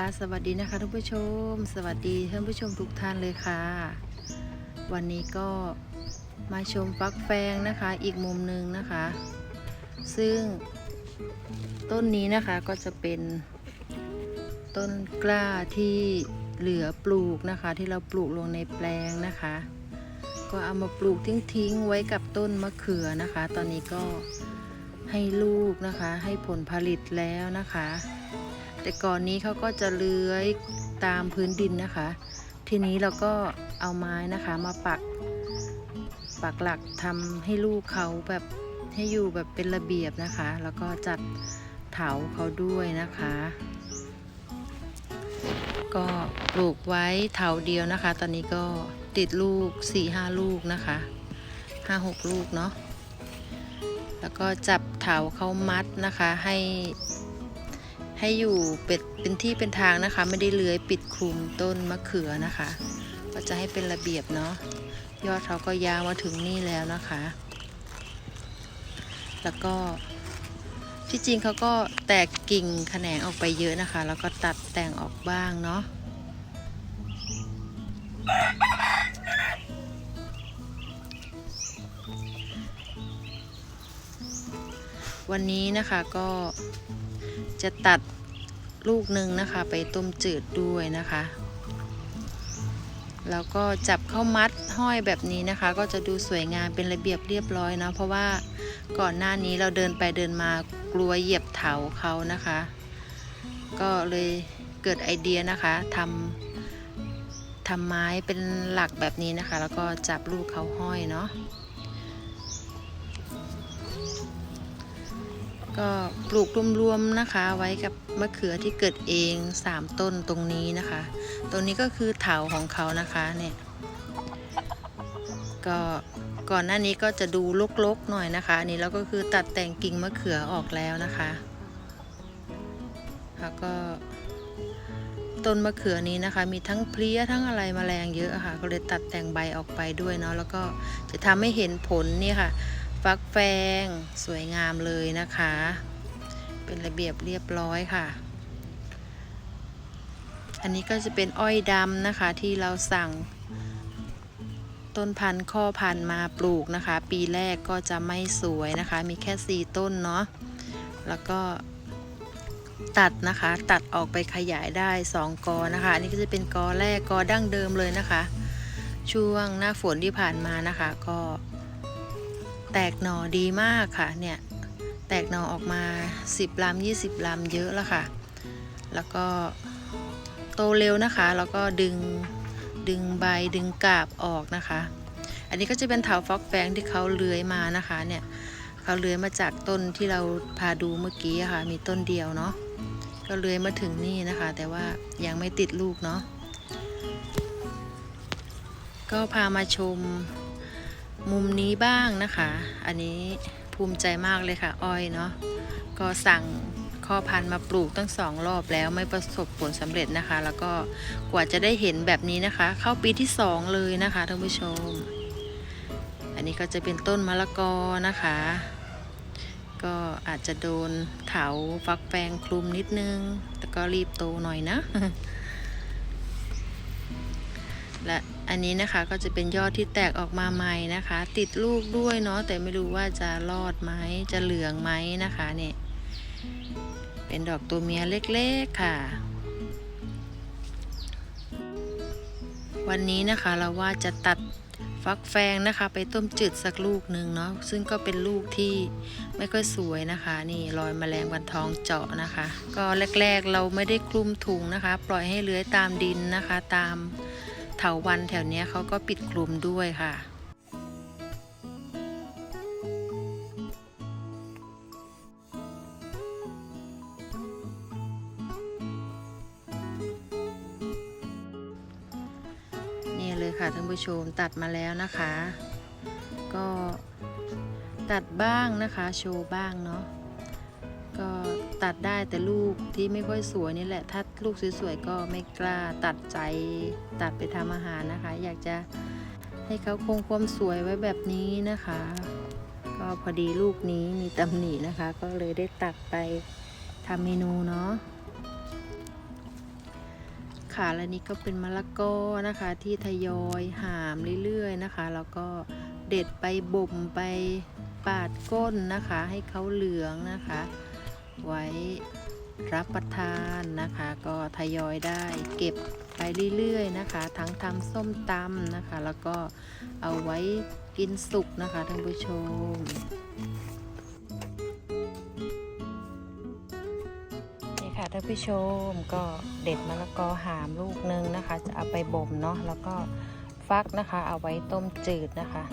สวัสดีนะคะท่านผู้ชม สวัสดีท่านผู้ชมทุกท่านเลยค่ะ วันนี้ก็มาชมฟักแฟงนะคะอีกมุมหนึ่งนะคะ ซึ่งต้นนี้นะคะก็จะเป็นต้นกล้าที่เหลือปลูกนะคะ ที่เราปลูกลงในแปลงนะคะ ก็เอามาปลูกทิ้งๆไว้กับต้นมะเขือนะคะ ตอนนี้ก็ให้ลูกนะคะให้ผลผลิตแล้วนะคะ แต่ก่อนนี้เขาก็จะเลื้อยตามพื้นดินนะคะ ทีนี้เราก็เอาไม้นะคะมาปัก ปักหลักทำให้ลูกเขาแบบให้อยู่แบบเป็นระเบียบนะคะ แล้วก็จัดเถาเขาด้วยนะคะ ก็ปลูกไว้เถาเดียวนะคะ ตอนนี้ก็ติดลูก4ี่ห้าลูกนะคะห้าหกลูกเนาะแล้วก็จับเถาเขามัดนะคะให้ ให้อยู่เป็นเป็นที่เป็นทางนะคะ ไม่ได้เลื้อยปิดคลุมต้นมะเขือนะคะ ก็จะให้เป็นระเบียบเนาะยอดเขาก็ยาวมาถึงนี่แล้วนะคะ แล้วก็ที่จริงเขาก็แตกกิ่งแขนงออกไปเยอะนะคะ แล้วก็ตัดแต่งออกบ้างเนาะ วันนี้นะคะก็จะตัดลูกหนึ่งนะคะไปต้มจืดด้วยนะคะ แล้วก็จับเข้ามัดห้อยแบบนี้นะคะ ก็จะดูสวยงามเป็นระเบียบเรียบร้อยนะเพราะว่าก่อนหน้านี้เราเดินไปเดินมากลัวเหยียบเถาเขานะคะ ก็เลยเกิดไอเดียนะคะทำทำไม้เป็นหลักแบบนี้นะคะ แล้วก็จับลูกเขาห้อยเนาะ ก็ปลูกรวมๆนะคะ ไว้กับมะเขือที่เกิดเอง 3 ต้นตรงนี้นะคะ ตรงนี้ก็คือเถาของเขานะคะเนี่ยก็ก่อนหน้านี้ก็จะดูลกๆหน่อยนะคะอันนี้เราก็คือตัดแต่งกิ่งมะเขือออกแล้วนะคะแล้วก็ต้นมะเขือนี้นะคะ มีทั้งเพลี้ยทั้งอะไรมแมลงเยอะอะค่ะ ก็เลยตัดแต่งใบออกไปด้วยเนาะแล้วก็จะทำให้เห็นผลนี่ค่ะ ฟักแฟงสวยงามเลยนะคะ เป็นระเบียบเรียบร้อยค่ะ อันนี้ก็จะเป็นอ้อยดำนะคะที่เราสั่ง ต้นพันธุ์ข้อพันธุ์มาปลูกนะคะ ปีแรกก็จะไม่สวยนะคะ มีแค่ 4 ต้นเนาะแล้วก็ตัดนะคะตัดออกไปขยายได้ 2 กอนะคะอันนี้ก็จะเป็นกอแรกกอดั้งเดิมเลยนะคะ ช่วงหน้าฝนที่ผ่านมานะคะ ก็ แตกหน่อดีมากค่ะเนี่ยแตกหน่อออกมา 10ลำ20ลำเยอะแล้วค่ะ แล้วก็โตเร็วนะคะ แล้วก็ดึงดึงใบดึงกาบออกนะคะ อันนี้ก็จะเป็นเถาฟอกแฟงที่เขาเลื้อยมานะคะเนี่ยเขาเลื้อยมาจากต้นที่เราพาดูเมื่อกี้ค่ะ มีต้นเดียวเนาะก็เลื้อยมาถึงนี่นะคะ แต่ว่ายังไม่ติดลูกเนาะก็พามาชม มุมนี้บ้างนะคะ อันนี้ภูมิใจมากเลยค่ะอ้อยเนาะก็สั่งข้อพันธุ์มาปลูกตั้งสองรอบแล้วไม่ประสบผลสำเร็จนะคะ แล้วก็กว่าจะได้เห็นแบบนี้นะคะ เข้าปีที่สองเลยนะคะท่านผู้ชม อันนี้ก็จะเป็นต้นมะละกอนะคะ ก็อาจจะโดนเถาฟักแฟงคลุมนิดนึง แต่ก็รีบโตหน่อยนะ และอันนี้นะคะก็จะเป็นยอดที่แตกออกมาใหม่นะคะ ติดลูกด้วยเนาะแต่ไม่รู้ว่าจะรอดไหมจะเหลืองไหมนะคะเนี่ยเป็นดอกตัวเมียเล็กๆค่ะ วันนี้นะคะเราว่าจะตัดฟักแฟงนะคะ ไปต้มจืดสักลูกหนึ่งเนาะซึ่งก็เป็นลูกที่ไม่ค่อยสวยนะคะ นี่รอยแมลงวันทองเจาะนะคะ ก็แรกๆเราไม่ได้คลุมถุงนะคะ ปล่อยให้เลื้อยตามดินนะคะ ตาม เถาวันแถวเนี้ยเขาก็ปิดคลุมด้วยค่ะ นี่เลยค่ะท่านผู้ชมตัดมาแล้วนะคะ ก็ตัดบ้างนะคะ โชว์บ้างเนาะ ตัดได้แต่ลูกที่ไม่ค่อยสวยนี่แหละ ถ้าลูกสวยๆก็ไม่กล้าตัดใจตัดไปทำอาหารนะคะ อยากจะให้เขาคงความสวยไว้แบบนี้นะคะ ก็พอดีลูกนี้มีตำหนินะคะ ก็เลยได้ตัดไปทำเมนูเนาะค่ะและนี่ก็เป็นมะละกอนะคะ ที่ทยอยหามเรื่อยๆนะคะ แล้วก็เด็ดไปบ่มไปปาดก้นนะคะ ให้เขาเหลืองนะคะ ไว้รับประทานนะคะ ก็ทยอยได้เก็บไปเรื่อยๆนะคะ ทั้งทำส้มตำนะคะ แล้วก็เอาไว้กินสุกนะคะท่านผู้ชมนี่ค่ะท่านผู้ชมก็เด็ดมะละกอหามลูกนึงนะคะ จะเอาไปบ่มเนาะแล้วก็ฟักนะคะ เอาไว้ต้มจืดนะคะ